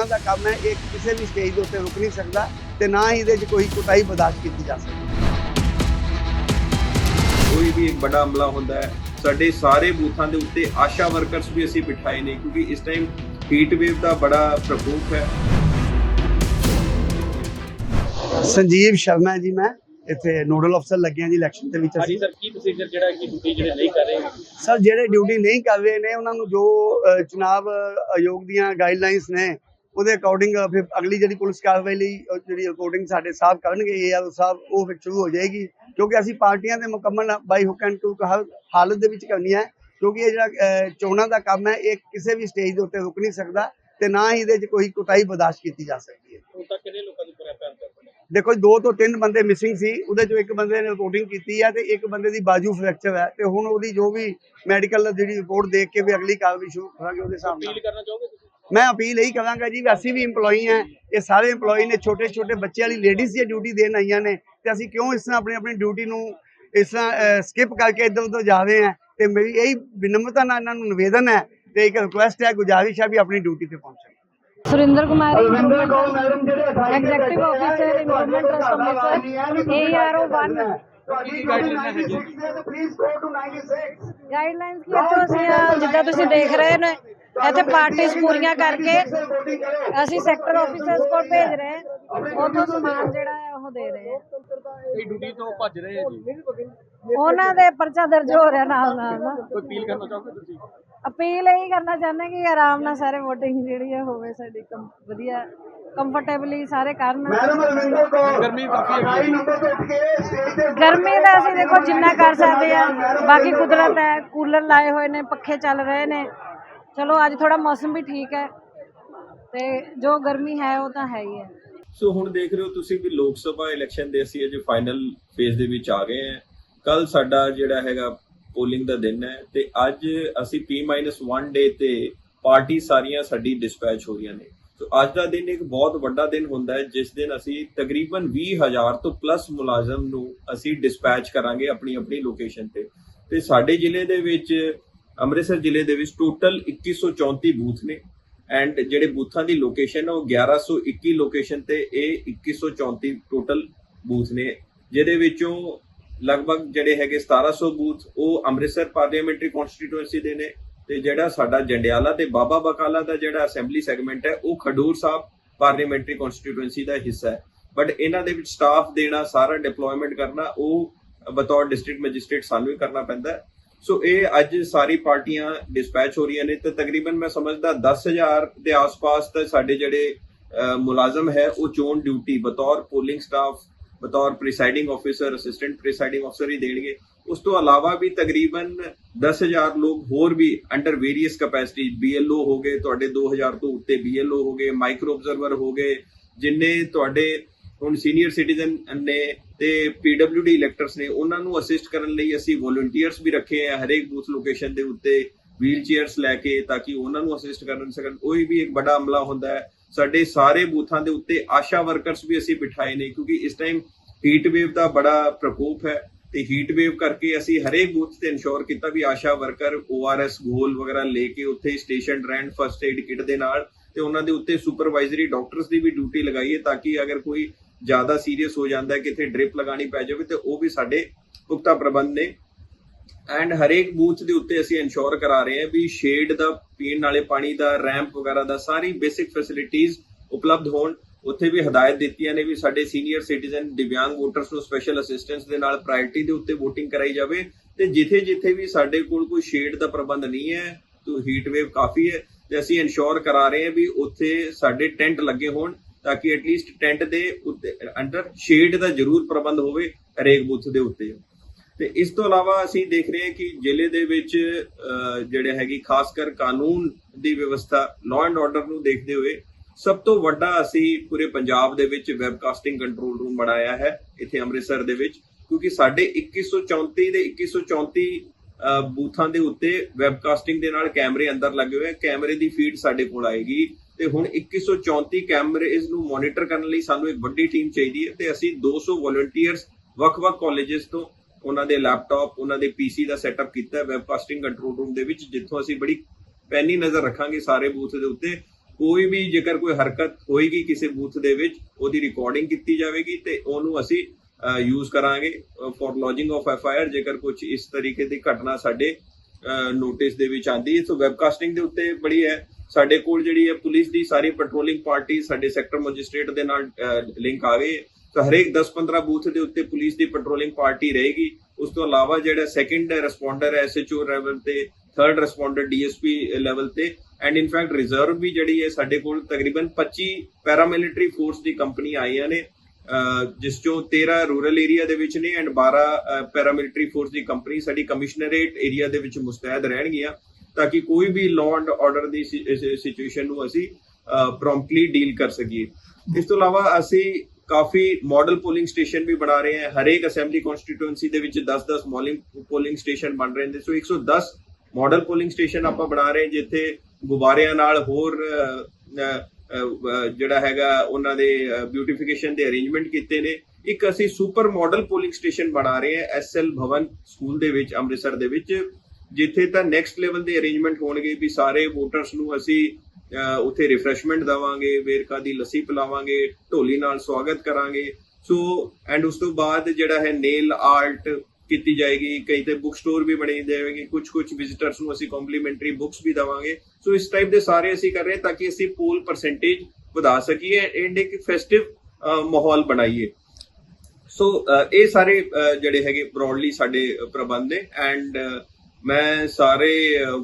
ਚੋਣਾਂ ਦਾ ਕੰਮ ਹੈ ਇਹ ਕਿਸੇ ਵੀ ਸਟੇਜ ਦੇ ਉੱਤੇ ਰੁਕ ਨਹੀਂ ਸਕਦਾ ਤੇ ਨਾ ਹੀ ਇਹਦੇ 'ਚ ਕੋਈ ਕੁਤਾਹੀ ਬਰਦਾਸ਼ਤ ਕੀਤੀ ਜਾ ਸਕਦੀ। ਕੋਈ ਵੀ ਇੱਕ ਵੱਡਾ ਹਮਲਾ ਹੁੰਦਾ ਹੈ ਸਾਡੇ ਸਾਰੇ ਬੂਥਾਂ ਦੇ ਉੱਤੇ ਆਸ਼ਾ ਵਰਕਰਸ ਵੀ ਅਸੀਂ ਬਿਠਾਏ ਨੇ ਕਿਉਂਕਿ ਇਸ ਟਾਈਮ ਹੀਟ ਵੇਵ ਦਾ ਬੜਾ ਪ੍ਰਕੋਪ ਹੈ। ਸੰਜੀਵ ਸ਼ਰਮਾ ਜੀ ਮੈਂ ਇੱਥੇ ਨੋਡਲ ਅਫਸਰ ਲੱਗਿਆ ਜੀ ਇਲੈਕਸ਼ਨ ਦੇ ਵਿੱਚ ਹਾਂਜੀ ਅਸੀਂ। ਸਰ ਕੀ ਪ੍ਰੋਸੀਜਰ ਜਿਹੜਾ ਕਿ ਡਿਊਟੀ ਜਿਹੜੇ ਨਹੀਂ ਕਰ ਰਹੇ ਸਰ ਜਿਹੜੇ ਡਿਊਟੀ ਨਹੀਂ ਕਰ ਰਹੇ ਨੇ ਉਹਨਾਂ ਨੂੰ ਜੋ ਚੁਣਾਵ ਆਯੋਗ ਦੀਆਂ ਗਾਈਡਲਾਈਨਸ ਨੇ ਉਹਦੇ ਅਕੋਰਡਿੰਗ ਫਿਰ ਅਗਲੀ ਜਿਹੜੀ ਪੁਲਿਸ ਕਾਰਵਾਈ ਲਈ ਜਿਹੜੀ ਰਿਕਾਰਡਿੰਗ ਸਾਡੇ ਸਾਹਿਬ ਕਰਨਗੇ ਏਆਰ ਸਾਹਿਬ ਉਹ ਫਿਰ ਸ਼ੁਰੂ ਹੋ ਜਾਏਗੀ। ਕਿਉਂਕਿ ਅਸੀਂ ਪਾਰਟੀਆਂ ਦੇ ਮੁਕੰਮਲ ਬਾਈ ਹੁੱਕ ਐਂਡ ਟੂ ਹਰ ਹਾਲਤ ਦੇ ਵਿੱਚ ਕਰਨੀ ਹੈ। ਕਿਉਂਕਿ ਇਹ ਜਿਹੜਾ ਚੋਣਾਂ ਦਾ ਕੰਮ ਹੈ ਇਹ ਕਿਸੇ ਵੀ ਸਟੇਜ ਦੇ ਉੱਤੇ ਰੁਕ ਨਹੀਂ ਸਕਦਾ ਤੇ ਨਾ ਹੀ ਇਹਦੇ 'ਚ ਕੋਈ ਕੁਤਾਹੀ ਬਰਦਾਸ਼ਤ ਕੀਤੀ ਜਾ ਸਕਦੀ ਹੈ। ਹੁਣ ਤੱਕ ਕਿੰਨੇ ਲੋਕਾਂ ਐਫਆਈਆਰ ਦਰਜ ਹੋਈ ਦੇਖੋ ਜੀ, ਦੋ ਤੋਂ ਤਿੰਨ ਬੰਦੇ ਮਿਸਿੰਗ ਸੀ ਉਹਦੇ ਚੋਂ ਇੱਕ ਬੰਦੇ ਨੇ ਰਿਪੋਰਟਿੰਗ ਕੀਤੀ ਹੈ ਤੇ ਇੱਕ ਬੰਦੇ ਦੀ ਬਾਜੂ ਫ੍ਰੈਕਚਰ ਹੈ। ਤੇ ਹੁਣ ਉਹਦੀ ਜੋ ਵੀ ਮੈਡੀਕਲ ਜਿਹੜੀ ਰਿਪੋਰਟ ਦੇਖ ਕੇ ਵੀ ਅਗਲੀ ਕਾਰਵਾਈ ਸ਼ੁਰੂ ਕਰਾਂਗੇ ਉਹਦੇ ਸਾਹਮਣੇ ਅਪੀਲ ਕਰਨਾ ਚਾਹੋਗੇ ਤੁਸੀਂ? ਮੈਂ ਅਪੀਲ ਇਹੀ ਕਰਾਂਗਾ ਜੀ ਵੀ ਅਸੀਂ ਵੀ EMPLOYE ਹਾਂ ਇਹ ਸਾਰੇ EMPLOYE ਨੇ ਛੋਟੇ ਛੋਟੇ ਬੱਚੇ ਵਾਲੀ ਲੇਡੀਜ਼ ਦੀ ਡਿਊਟੀ ਦੇਣ ਆਈਆਂ ਨੇ ਤੇ ਅਸੀਂ ਕਿਉਂ ਇਸ ਤਰ੍ਹਾਂ ਆਪਣੀ ਆਪਣੀ ਡਿਊਟੀ ਨੂੰ ਇਸ ਤਰ੍ਹਾਂ ਸਕਿਪ ਕਰਕੇ ਇੱਧਰ ਉੱਧਰ ਜਾ ਰਹੇ ਹਾਂ? ਤੇ ਮੇਰੀ ਇਹੀ ਵਿਨਮਰਤਾ ਨਾਲ ਇਹਨਾਂ ਨੂੰ ਨਿਵੇਦਨ ਹੈ ਤੇ ਇੱਕ ਰਿਕੁਐਸਟ ਹੈ ਗੁਜ਼ਾਰਿਸ਼ ਹੈ ਵੀ ਆਪਣੀ ਡਿਊਟੀ ਤੇ ਪਹੁੰਚਣ। Surinder Kumari executive officer environment trust Amritsar ARO 1 guidelines ਕੀ ਅਸੀਂ ਅਹ, ਜਿੱਦਾਂ ਤੁਸੀਂ ਦੇਖ ਰਹੇ ਨੇ ਇੱਥੇ ਪਾਰਟੀਆਂ ਪੂਰੀਆਂ ਕਰਕੇ ਅਸੀਂ ਸੈਕਟਰ ਆਫਿਸਰਸ ਕੋਲ ਭੇਜ ਰਹੇ ਹਾਂ ਉਥੋਂ ਸਮਾਨ ਜਿਹੜਾ ਹੈ ਉਹ ਦੇ ਰਹੇ ਹਾਂ। ਇਹ ਡਿਊਟੀ ਤੋਂ ਭੱਜ ਰਹੇ ਆ ਜੀ। ਉਹਨਾਂ ਦੇ ਪਰਚਾ ਦਰਜ ਹੋ ਰਿਹਾ ਨਾਲ ਨਾਲ ਨਾ। ਕੋਈ ਅਪੀਲ ਕਰਨਾ ਚਾਹੋਗੇ ਤੁਸੀਂ? ਅਪੀਲ ਇਹੀ ਕਰਨਾ ਚਾਹੁੰਦੇ ਕਿ ਆਰਾਮ ਨਾਲ ਸਾਰੇ VOTING ਜਿਹੜੀ ਹੈ ਹੋਵੇ ਸਾਡੀ ਵਧੀਆ ਕੰਫਰਟੇਬਲੀ ਸਾਰੇ ਕਰਨ। ਗਰਮੀ ਹੈ ਗਰਮੀ ਦਾ ਅਸੀਂ ਦੇਖੋ ਜਿੰਨਾ ਕਰ ਸਕਦੇ ਆ ਬਾਕੀ ਕੁਦਰਤ ਹੈ ਕੂਲਰ ਲਾਏ ਹੋਏ ਨੇ ਪੱਖੇ ਚੱਲ ਰਹੇ ਨੇ। ਚਲੋ ਅੱਜ ਥੋੜਾ ਮੌਸਮ ਵੀ ਠੀਕ ਹੈ ਤੇ ਜੋ ਗਰਮੀ ਹੈ ਉਹ ਤਾਂ ਹੈ ਹੀ ਹੈ। ਸੋ ਹੁਣ ਦੇਖ ਰਹੇ ਹੋ ਤੁਸੀਂ ਵੀ ਲੋਕ ਸਭਾ ਇਲੈਕਸ਼ਨ ਦੇ ਅਸੀਂ ਅਜੇ ਫਾਈਨਲ ਫੇਜ਼ ਦੇ ਵਿੱਚ ਆ ਗਏ ਹਾਂ। ਕੱਲ ਸਾਡਾ ਜਿਹੜਾ ਹੈਗਾ ਪੋਲਿੰਗ ਦਾ ਦਿਨ ਹੈ ਤੇ ਅੱਜ ਅਸੀਂ P-1 ਡੇ ਤੇ ਪਾਰਟੀ ਸਾਰੀਆਂ ਸਾਡੀ ਡਿਸਪੈਚ ਹੋ ਰਹੀਆਂ ਨੇ। ਸੋ ਅੱਜ ਦਾ ਦਿਨ ਇੱਕ ਬਹੁਤ ਵੱਡਾ ਦਿਨ ਹੁੰਦਾ ਹੈ, ਜਿਸ ਦਿਨ ਅਸੀਂ ਤਕਰੀਬਨ 20000 ਤੋਂ ਪਲੱਸ ਮੁਲਾਜ਼ਮ ਨੂੰ ਅਸੀਂ ਡਿਸਪੈਚ ਕਰਾਂਗੇ ਆਪਣੀ ਆਪਣੀ ਲੋਕੇਸ਼ਨ ਤੇ। ਤੇ ਸਾਡੇ ਜ਼ਿਲ੍ਹੇ ਦੇ ਵਿੱਚ ਅੰਮ੍ਰਿਤਸਰ ਜ਼ਿਲ੍ਹੇ ਦੇ ਵਿੱਚ ਟੋਟਲ 2134 ਬੂਥ ਨੇ ਐਂਡ ਜਿਹੜੇ ਬੂਥਾਂ ਦੀ ਲੋਕੇਸ਼ਨ ਹੈ ਉਹ 1121 ਲੋਕੇਸ਼ਨ ਤੇ ਇਹ 2134 ਟੋਟਲ ਬੂਥ ਨੇ। ਜਿਹਦੇ ਵਿੱਚੋਂ ਲਗਭਗ ਜਿਹੜੇ ਹੈਗੇ 1700 ਬੂਥ ਉਹ ਅੰਮ੍ਰਿਤਸਰ ਪਾਰਲੀਮੈਂਟਰੀ ਕਨਸਟੀਟੂਐਂਸੀ ਦੇ ਨੇ ਤੇ ਜਿਹੜਾ ਸਾਡਾ ਜੰਡਿਆਲਾ ਤੇ ਬਾਬਾ ਬਕਾਲਾ ਦਾ ਜਿਹੜਾ ਅਸੈਂਬਲੀ ਸੈਗਮੈਂਟ ਹੈ ਉਹ ਖਡੂਰ ਸਾਹਿਬ ਪਾਰਲੀਮੈਂਟਰੀ ਕਨਸਟੀਟੂਐਂਸੀ ਦਾ ਹਿੱਸਾ ਹੈ। ਬਟ ਇਹਨਾਂ ਦੇ ਵਿੱਚ ਸਟਾਫ ਦੇਣਾ, ਸਾਰਾ ਡਿਪਲੋਇਮੈਂਟ ਕਰਨਾ, ਉਹ ਬਤੌਰ ਡਿਸਟ੍ਰਿਕਟ ਮੈਜਿਸਟ੍ਰੇਟ ਸਾਨੂੰ ਹੀ ਕਰਨਾ ਪੈਂਦਾ ਹੈ। ਸੋ ਇਹ ਅੱਜ ਸਾਰੀ ਪਾਰਟੀਆਂ ਡਿਸਪੈਚ ਹੋ ਰਹੀਆਂ ਨੇ ਤੇ ਤਕਰੀਬਨ ਮੈਂ ਸਮਝਦਾ 10000 ਦੇ ਆਸ-ਪਾਸ ਤਾਂ ਸਾਡੇ ਜਿਹੜੇ ਮੁਲਾਜ਼ਮ ਹੈ, ਉਹ ਚੋਣ ਡਿਊਟੀ ਬਤੌਰ ਪੋਲਿੰਗ ਸਟਾਫ ਬਤੌਰ ਪ੍ਰੀਸਾਈਡਿੰਗ ਆਫੀਸਰ ਅਸਿਸਟੈਂਟ ਪ੍ਰੀਸਾਈਡਿੰਗ ਅਫਸਰ ਹੀ ਦੇਣਗੇ। ਉਸ ਤੋਂ ਇਲਾਵਾ ਵੀ ਤਕਰੀਬਨ 10000 ਲੋਕ ਹੋਰ ਵੀ ਅੰਡਰ ਵੇਰੀਅਸ ਕੈਪੈਸਿਟੀ BLO ਹੋ ਗਏ, ਤੁਹਾਡੇ 2000 ਤੋਂ ਉੱਤੇ BLO ਹੋ ਗਏ ਮਾਈਕਰੋ ਆਬਜ਼ਰਵਰ ਹੋ ਗਏ, ਜਿੰਨੇ ਤੁਹਾਡੇ ਹੁਣ ਸੀਨੀਅਰ ਸਿਟੀਜ਼ਨ ਨੇ ਤੇ PWD ਇਲੈਕਟਰਸ ਨੇ ਉਹਨਾਂ ਨੂੰ ਅਸਿਸਟ ਕਰਨ ਲਈ ਅਸੀਂ ਵੋਲੰਟੀਅਰਸ ਵੀ ਰੱਖੇ ਆ, ਹਰੇਕ ਬੂਥ ਲੋਕੇਸ਼ਨ ਦੇ ਉੱਤੇ ਵੀਲ ਚੇਅਰਸ ਲੈ ਕੇ ਤਾਂ ਕਿ ਉਹਨਾਂ ਨੂੰ ਅਸਿਸਟ ਕਰਨ ਸਕਣ। ਉਹ ਵੀ ਇੱਕ ਵੱਡਾ ਹਮਲਾ ਹੁੰਦਾ ਹੈ। ਸਾਡੇ ਸਾਰੇ ਬੂਥਾਂ ਦੇ ਉੱਤੇ ਆਸ਼ਾ ਵਰਕਰਸ ਵੀ ਅਸੀਂ ਬਿਠਾਏ ਨੇ, ਕਿਉਂਕਿ ਇਸ ਟਾਈਮ ਹੀਟ ਵੇਵ ਦਾ ਬੜਾ ਪ੍ਰਕੋਪ ਹੈ ਤੇ ਹੀਟ ਵੇਵ ਕਰਕੇ ਅਸੀਂ ਹਰੇਕ ਬੂਥ ਤੇ ਇਨਸ਼ੋਰ ਕੀਤਾ ਵੀ ਆਸ਼ਾ ਵਰਕਰ ORS ਗੋਲ ਵਗੈਰਾ ਲੈ ਕੇ ਉੱਥੇ ਸਟੇਸ਼ਨ ਰਹਿਣ ਫਰਸਟ ਏਡ ਕਿਟ ਦੇ ਨਾਲ ਤੇ ਉਹਨਾਂ ਦੇ ਉੱਤੇ ਸੁਪਰਵਾਈਜ਼ਰੀ ਡਾਕਟਰਸ ਦੀ ਵੀ ਡਿਊਟੀ ਲਗਾਈਏ ਤਾਂ ਕਿ ਅਗਰ ਕੋਈ ਜ਼ਿਆਦਾ ਸੀਰੀਅਸ ਹੋ ਜਾਂਦਾ ਹੈ ਕਿਤੇ ਡ੍ਰਿਪ ਲਗਾਣੀ ਪੈ ਜਾਵੇ ਤੇ ਉਹ ਵੀ ਸਾਡੇ ਪੁਖਤਾ ਪ੍ਰਬੰਧ ਨੇ। ਐਂਡ ਹਰੇਕ ਬੂਥ ਦੇ ਉੱਤੇ ਅਸੀਂ ਇਨਸ਼ੋਰ ਕਰਾ ਰਹੇ ਹਾਂ ਵੀ ਸ਼ੇਡ ਦਾ, ਪੀਣ ਵਾਲੇ ਪਾਣੀ ਦਾ ਰੈਂਪ ਵਗੈਰਾ ਦਾ ਸਾਰੀ ਬੇਸਿਕ ਫੈਸਿਲਿਟੀਆਂ ਉਪਲਬਧ ਹੋਣ। ਉੱਥੇ ਵੀ ਹਦਾਇਤ ਦਿੱਤੀਆਂ ਨੇ ਵੀ ਸਾਡੇ ਸੀਨੀਅਰ ਸਿਟੀਜ਼ਨ ਦਿਵਿਆਂਗ ਵੋਟਰਸ ਨੂੰ ਸਪੈਸ਼ਲ ਅਸਿਸਟੈਂਸ ਦੇ ਨਾਲ ਪ੍ਰਾਇੋਰਟੀ ਦੇ ਉੱਤੇ VOTING ਕਰਾਈ ਜਾਵੇ। ਤੇ ਜਿੱਥੇ ਜਿੱਥੇ ਵੀ ਸਾਡੇ ਕੋਲ ਕੋਈ ਸ਼ੇਡ ਦਾ ਪ੍ਰਬੰਧ ਨਹੀਂ ਹੈ, ਤਾਂ ਹੀਟ ਵੇਵ ਕਾਫੀ ਹੈ, ਤੇ ਅਸੀਂ ਇਨਸ਼ੋਰ ਕਰਾ ਰਹੇ ਹਾਂ ਵੀ ਉੱਥੇ ਸਾਡੇ ਟੈਂਟ ਲੱਗੇ ਹੋਣ। ਤਾਂ ਕਿ ਐਟਲੀਸਟ ਟੈਂਟ ਦੇ ਉੱਤੇ ਅੰਡਰ ਸ਼ੇਡ ਦਾ ਜ਼ਰੂਰ ਪ੍ਰਬੰਧ ਹੋਵੇ ਹਰੇਕ ਬੂਥ ਦੇ ਉੱਤੇ। ਤੇ ਇਸ ਤੋਂ ਇਲਾਵਾ ਅਸੀਂ ਦੇਖ ਰਹੇ ਹਾਂ ਕਿ ਜ਼ਿਲ੍ਹੇ ਦੇ ਵਿੱਚ ਜਿਹੜੇ ਹੈਗੀ ਖਾਸ ਕਰ ਕਾਨੂੰਨ ਦੀ ਵਿਵਸਥਾ ਲਾਅ ਐਂਡ ਆਰਡਰ ਨੂੰ ਦੇਖਦੇ ਹੋਏ ਸਭ ਤੋਂ ਵੱਡਾ ਅਸੀਂ ਪੂਰੇ ਪੰਜਾਬ ਦੇ ਵਿੱਚ ਵੈਬਕਾਸਟਿੰਗ ਕੰਟਰੋਲ ਰੂਮ ਬਣਾਇਆ ਹੈ ਇੱਥੇ ਅੰਮ੍ਰਿਤਸਰ ਦੇ ਵਿੱਚ ਕਿਉਂਕਿ ਸਾਡੇ 2134 ਦੇ 2134 ਅਹ, ਬੂਥਾਂ ਦੇ ਉੱਤੇ ਵੈਬਕਾਸਟਿੰਗ ਦੇ ਨਾਲ ਕੈਮਰੇ ਅੰਦਰ ਲੱਗੇ ਹੋਏ ਆ। ਕੈਮਰੇ ਦੀ ਫੀਡ ਸਾਡੇ ਕੋਲ ਆਏਗੀ। ਤੇ ਹੁਣ 2134 ਕੈਮਰੇ ਇਸ ਨੂੰ ਮੋਨੀਟਰ ਕਰਨ ਲਈ ਸਾਨੂੰ ਇੱਕ ਵੱਡੀ ਟੀਮ ਚਾਹੀਦੀ ਹੈ ਤੇ ਅਸੀਂ 200 ਵੋਲੰਟੀਅਰਸ ਵੱਖ-ਵੱਖ ਕਾਲਜਸ ਤੋਂ ਉਹਨਾਂ ਦੇ ਲੈਪਟਾਪ, ਉਹਨਾਂ ਦੇ ਪੀਸੀ ਦਾ ਸੈਟਅਪ ਕੀਤਾ ਵੈਬਕਾਸਟਿੰਗ ਕੰਟਰੋਲ ਰੂਮ ਦੇ ਵਿੱਚ, ਜਿੱਥੋਂ ਅਸੀਂ ਬੜੀ ਪੈਨੀ ਨਜ਼ਰ ਰੱਖਾਂਗੇ ਸਾਰੇ ਬੂਥ ਦੇ ਉੱਤੇ। ਕੋਈ ਵੀ ਜੇਕਰ ਕੋਈ ਹਰਕਤ ਹੋਏਗੀ ਕਿਸੇ ਬੂਥ ਦੇ ਵਿੱਚ, ਉਹਦੀ ਰਿਕਾਰਡਿੰਗ ਕੀਤੀ ਜਾਵੇਗੀ ਤੇ ਉਹਨੂੰ ਅਸੀਂ ਯੂਜ਼ ਕਰਾਂਗੇ for lodging of F I R ਜੇਕਰ ਕੁਝ ਇਸ ਤਰੀਕੇ ਦੀ ਘਟਨਾ ਸਾਡੇ ਨੋਟਿਸ ਦੇ ਵਿੱਚ ਆਂਦੀ ਹੈ ਸੋ ਵੈਬਕਾਸਟਿੰਗ ਦੇ ਉੱਤੇ ਬੜੀ ਹੈ ਸਾਡੇ ਕੋਲ ਜਿਹੜੀ ਹੈ ਪੁਲਿਸ ਦੀ ਸਾਰੀ ਪੈਟਰੋਲਿੰਗ ਪਾਰਟੀ ਸਾਡੇ ਸੈਕਟਰ ਮੈਜਿਸਟ੍ਰੇਟ ਦੇ ਨਾਲ ਲਿੰਕ ਆ ਗਈ ਤਾਂ ਹਰੇਕ 10-15 ਬੂਥ ਦੇ ਉੱਤੇ ਪੁਲਿਸ ਦੀ ਪੈਟਰੋਲਿੰਗ ਪਾਰਟੀ ਰਹੇਗੀ। ਉਸ ਤੋਂ ਇਲਾਵਾ ਜਿਹੜਾ ਸੈਕੰਡ ਰਿਸਪੌਂਡਰ ਹੈ ਐਸਐਚਓ ਲੈਵਲ ਤੇ ਥਰਡ ਰਿਸਪੌਂਡਰ ਡੀਐਸਪੀ ਲੈਵਲ ਤੇ ਐਂਡ ਇਨ ਫੈਕਟ ਰਿਜ਼ਰਵ ਵੀ ਜਿਹੜੀ ਹੈ ਸਾਡੇ ਕੋਲ ਤਕਰੀਬਨ 25 ਪੈਰਾਮਿਲਟਰੀ ਫੋਰਸ ਦੀ ਕੰਪਨੀ ਆਈਆਂ ਨੇ ਜਿਸ ਚੋਂ 13 ਰੂਰਲ ਏਰੀਆ ਦੇ ਵਿੱਚ ਨੇ ਐਂਡ 12 ਪੈਰਾਮਿਲਟਰੀ ਫੋਰਸ ਦੀ ਕੰਪਨੀ ਸਾਡੀ ਕਮਿਸ਼ਨਰੇਟ ਏਰੀਆ ਦੇ ਵਿੱਚ ਮੁਸਤੈਦ ਰਹਿਣਗੀਆਂ। ਤਾਂ ਕਿ ਕੋਈ ਵੀ ਲਾਅ ਐਂਡ ਆਰਡਰ ਦੀ ਸਿਚੁਏਸ਼ਨ ਨੂੰ ਅਸੀਂ ਪ੍ਰੋਮਪਟਲੀ ਡੀਲ ਕਰ ਸਕੀਏ। ਇਸ ਤੋਂ ਇਲਾਵਾ ਅਸੀਂ ਕਾਫੀ ਮਾਡਲ ਪੋਲਿੰਗ ਸਟੇਸ਼ਨ ਵੀ ਬਣਾ ਰਹੇ ਹਾਂ। ਹਰੇਕ ਅਸੈਂਬਲੀ ਕਨਸਟੀਟੂਐਂਸੀ ਦੇ ਵਿੱਚ 10-10 ਮਾਡਲਿੰਗ ਪੋਲਿੰਗ ਸਟੇਸ਼ਨ ਬਣ ਰਹੇ ਨੇ। ਸੋ 110 ਮਾਡਲ ਪੋਲਿੰਗ ਸਟੇਸ਼ਨ ਆਪਾਂ ਬਣਾ ਰਹੇ ਜਿੱਥੇ ਗੁਬਾਰਿਆਂ ਨਾਲ ਹੋਰ ਜਿਹੜਾ ਹੈਗਾ ਉਹਨਾਂ ਦੇ ਬਿਊਟੀਫਿਕੇਸ਼ਨ ਦੇ ਅਰੇਂਜਮੈਂਟ ਕੀਤੇ ਨੇ। ਇੱਕ ਅਸੀਂ ਸੁਪਰ ਮਾਡਲ ਪੋਲਿੰਗ ਸਟੇਸ਼ਨ ਬਣਾ ਰਹੇ ਹਾਂ ਐਸਐਲ ਭਵਨ ਸਕੂਲ ਦੇ ਵਿੱਚ, ਅੰਮ੍ਰਿਤਸਰ ਦੇ ਵਿੱਚ। ਜਿੱਥੇ ਤਾਂ ਨੈਕਸਟ ਲੈਵਲ ਦੇ ਅਰੇਂਜਮੈਂਟ ਹੋਣਗੇ ਵੀ ਸਾਰੇ ਵੋਟਰਸ ਨੂੰ ਅਸੀਂ ਅਹ, ਉੱਥੇ ਰਿਫਰੈਸ਼ਮੈਂਟ ਦਵਾਂਗੇ ਵੇਰਕਾ ਦੀ ਲੱਸੀ ਪਿਲਾਵਾਂਗੇ ਢੋਲੀ ਨਾਲ ਸਵਾਗਤ ਕਰਾਂਗੇ। ਸੋ ਐਂਡ ਉਸ ਤੋਂ ਬਾਅਦ ਜਿਹੜਾ ਹੈ ਨੇਲ ਆਰਟ ਕੀਤੀ ਜਾਏਗੀ ਕਈ ਤੇ ਬੁੱਕ ਸਟੋਰ ਵੀ ਬਣੇ ਜਾਵੇਗੀ ਕੁਝ ਕੁਝ ਵਿਜ਼ਿਟਰਸ ਨੂੰ ਅਸੀਂ ਕੰਪਲੀਮੈਂਟਰੀ ਬੁੱਕਸ ਵੀ ਦਵਾਂਗੇ। ਸੋ ਇਸ ਟਾਈਪ ਦੇ ਸਾਰੇ ਅਸੀਂ ਕਰ ਰਹੇ ਤਾਂ ਕਿ ਅਸੀਂ ਪੋਲ ਪਰਸੈਂਟੇਜ ਵਧਾ ਸਕੀਏ ਐਂਡ ਇੱਕ ਫੈਸਟਿਵ ਮਾਹੌਲ ਬਣਾਈਏ। ਸੋ ਇਹ ਸਾਰੇ ਜਿਹੜੇ ਹੈਗੇ ਬ੍ਰੌਡਲੀ ਸਾਡੇ ਪ੍ਰਬੰਧ ਨੇ ਐਂਡ ਮੈਂ ਸਾਰੇ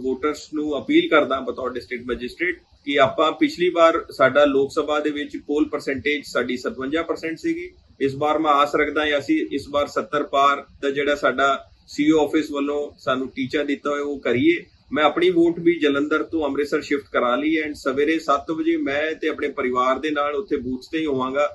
ਵੋਟਰਸ ਨੂੰ ਅਪੀਲ ਕਰਦਾ ਬਤੌਰ ਡਿਸਟ੍ਰਿਕਟ ਮੈਜਿਸਟ੍ਰੇਟ ਕਿ ਆਪਾਂ ਪਿਛਲੀ ਵਾਰ ਸਾਡਾ ਲੋਕ ਸਭਾ ਦੇ ਵਿੱਚ ਪੋਲ ਪਰਸੈਂਟੇਜ ਸਾਡੀ 57% ਸੀਗੀ। ਇਸ ਵਾਰ ਮੈਂ ਆਸ ਰੱਖਦਾ ਹਾਂ ਅਸੀਂ ਇਸ ਵਾਰ 70 ਪਾਰ ਦਾ ਜਿਹੜਾ ਸਾਡਾ ਸੀਓ ਆਫਿਸ ਵੱਲੋਂ ਸਾਨੂੰ ਟੀਚਾ ਦਿੱਤਾ ਹੋਇਆ ਉਹ ਕਰੀਏ। ਮੈਂ ਆਪਣੀ ਵੋਟ ਵੀ ਜਲੰਧਰ ਤੋਂ ਅੰਮ੍ਰਿਤਸਰ ਸ਼ਿਫਟ ਕਰਾ ਲਈ ਐਂਡ ਸਵੇਰੇ 7 ਵਜੇ ਮੈਂ ਤੇ ਆਪਣੇ ਪਰਿਵਾਰ ਦੇ ਨਾਲ ਉੱਥੇ ਬੂਥ ਤੇ ਹੀ ਹੋਵਾਂਗਾ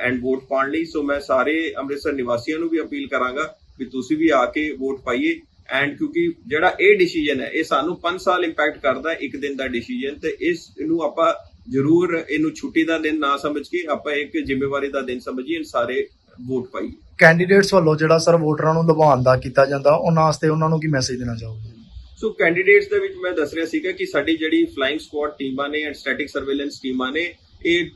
ਐਂਡ ਵੋਟ ਪਾਉਣ ਲਈ। ਸੋ ਮੈਂ ਸਾਰੇ ਅੰਮ੍ਰਿਤਸਰ ਨਿਵਾਸੀਆਂ ਨੂੰ ਵੀ ਅਪੀਲ ਕਰਾਂਗਾ ਵੀ ਤੁਸੀਂ ਵੀ ਆ ਕੇ ਵੋਟ ਪਾਈਏ। ਐਂਡ ਕਿਉਂਕਿ ਜਿਹੜਾ ਇਹ ਡਿਸੀਜਨ ਹੈ ਇਹ ਸਾਨੂੰ 5 ਸਾਲ ਇੰਪੈਕਟ ਕਰਦਾ ਹੈ ਇੱਕ ਦਿਨ ਦਾ ਡਿਸੀਜਨ ਤੇ ਇਸ ਨੂੰ ਆਪਾਂ ਜ਼ਰੂਰ ਇਹਨੂੰ ਛੁੱਟੀ ਦਾ ਦਿਨ ਨਾ ਸਮਝ ਕੇ ਆਪਾਂ ਇੱਕ ਜ਼ਿੰਮੇਵਾਰੀ ਦਾ ਦਿਨ ਸਮਝੀਏ ਸਾਰੇ ਵੋਟ ਪਾਈਏ। ਕੈਂਡੀਡੇਟਸ ਵੱਲੋਂ ਜਿਹੜਾ ਸਰ ਵੋਟਰਾਂ ਨੂੰ ਲੁਭਾਉਣ ਦਾ ਕੀਤਾ ਜਾਂਦਾ ਉਹਨਾਂ ਵਾਸਤੇ ਉਹਨਾਂ ਨੂੰ ਕੀ ਮੈਸੇਜ ਦੇਣਾ ਚਾਹੋਗੇ? ਸੋ ਕੈਂਡੀਡੇਟਸ ਦੇ ਵਿੱਚ ਮੈਂ ਦੱਸ ਰਿਹਾ ਸੀਗਾ ਕਿ ਸਾਡੀ ਜਿਹੜੀ ਫਲਾਈਂਗ ਸਕੁਆਡ ਟੀਮਾਂ ਨੇ ਐਂਡ ਸਟੈਟਿਕ ਸਰਵੇਲੈਂਸ ਟੀਮਾਂ ਨੇ ਇਹ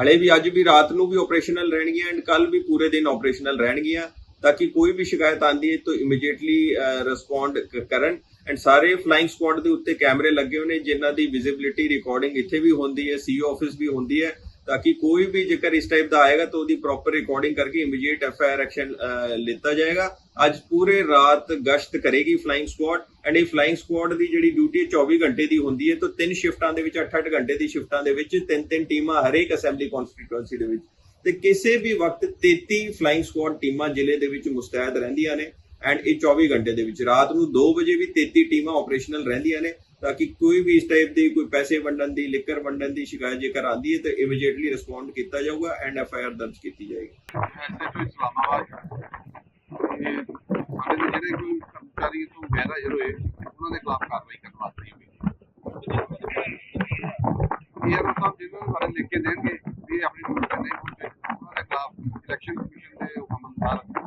ਹਲੇ ਵੀ ਅੱਜ ਵੀ ਰਾਤ ਨੂੰ ਵੀ ਆਪਰੇਸ਼ਨਲ ਰਹਿਣਗੀਆਂ ਐਂਡ ਕੱਲ ਵੀ ਪੂਰੇ ਦਿਨ ਆਪਰੇਸ਼ਨਲ ਰਹਿਣਗੀਆਂ। ਤਾਂ ਕੋਈ ਵੀ ਸ਼ਿਕਾਇਤ ਆਂਦੀ ਹੈ ਤਾਂ ਇਮੀਡੀਏਟਲੀ ਰਿਸਪੌਂਡ ਕਰਨ ਐਂਡ ਸਾਰੇ ਫਲਾਈਂਗ ਸਕੁਆਡ ਦੇ ਉੱਤੇ ਕੈਮਰੇ ਲੱਗੇ ਹੋਏ ਨੇ ਜਿਨ੍ਹਾਂ ਦੀ ਵਿਜ਼ਿਬਿਲਿਟੀ ਰਿਕਾਰਡਿੰਗ ਇੱਥੇ ਵੀ ਹੁੰਦੀ ਹੈ ਸੀਓ ਆਫਿਸ ਵੀ ਹੁੰਦੀ ਹੈ ਤਾਂ ਕਿ ਕੋਈ ਵੀ ਜੇਕਰ ਇਸ ਟਾਈਪ ਦਾ ਆਏਗਾ ਤਾਂ ਉਹਦੀ ਪ੍ਰੋਪਰ ਰਿਕਾਰਡਿੰਗ ਕਰਕੇ ਇਮੀਡੀਏਟ ਐਫ ਐਕਸ਼ਨ ਲਿੱਤਾ ਜਾਏਗਾ ਅੱਜ ਪੂਰੇ ਰਾਤ ਗਸ਼ਤ ਕਰੇਗੀ ਫਲਾਈਂਗ ਸਕੁਆਡ ਐਂਡ ਇਹ ਫਲਾਈਂਗ ਸਕੁਆਡ ਦੀ ਜਿਹੜੀ ਡਿਊਟੀ 24 ਘੰਟੇ ਦੀ ਹੁੰਦੀ ਹੈ ਤਾਂ ਤਿੰਨ ਸ਼ਿਫਟਾਂ ਦੇ ਵਿੱਚ 8-8 ਘੰਟੇ ਦੀ ਸ਼ਿਫਟਾਂ ਦੇ ਵਿੱਚ ਤਿੰਨ ਤਿੰਨ ਟੀਮਾਂ ਹਰੇਕ ਅਸੈਂਬਲੀ ਕਨਸਟੀਟੂਐਂਸੀ ਦੇ ਵਿੱਚ ਤੇ ਕਿਸੇ ਵੀ ਵਕਤ 33 ਫਲਾਈਂਗ ਸਕੁਆਡ ਟੀਮਾਂ ਜ਼ਿਲ੍ਹੇ ਦੇ ਵਿੱਚ ਮੁਸਤੈਦ ਰਹਿੰਦੀਆਂ ਨੇ ਐਂਡ ਇਹ 24 ਘੰਟੇ ਦੇ ਵਿੱਚ। ਰਾਤ ਨੂੰ 2 ਵਜੇ ਵੀ 33 ਟੀਮਾਂ ਆਪਰੇਸ਼ਨਲ ਰਹਿੰਦੀਆਂ ਨੇ ਤਾਂ ਕਿ ਕੋਈ ਵੀ ਇਸ ਟਾਈਪ ਦੀ ਕੋਈ ਪੈਸੇ ਵੰਡਣ ਦੀ ਲਿਕਰ ਵੰਡਣ ਦੀ ਸ਼ਿਕਾਇਤ ਜੇਕਰ ਆਉਂਦੀ ਹੈ ਤਾਂ ਇਮੀਡੀਏਟਲੀ ਰਿਸਪੌਂਡ ਕੀਤਾ ਜਾਊਗਾ ਐਂਡ ਐਫ ਆਈ ਆਰ ਦਰਜ ਕੀਤੀ ਜਾਏਗੀ। ਐਸਐਚਓ ਇਸਲਾਮਾਬਾਦ ਤੇ ਸਾਡੇ ਦੇ ਜਿਹੜੇ ਕੋਈ ਕਰਮਚਾਰੀ ਤੋਂ ਗੈਰ ਹਾਜ਼ਰ ਹੋਏ, ਉਹਨਾਂ ਦੇ ਖਿਲਾਫ ਕਾਰਵਾਈ ਕਰਨ ਵਾਸਤੇ ਹੋਈ। ਇਹ ਉਹ ਸਾਹਿਬ ਜਿਹਨਾਂ ਨੂੰ ਸਾਰੇ ਲਿਖ ਕੇ ਦੇਣਗੇ ਵੀ ਇਹ ਆਪਣੀ ਡਿਊਟੀ ਤੇ election commission day, women's Bharat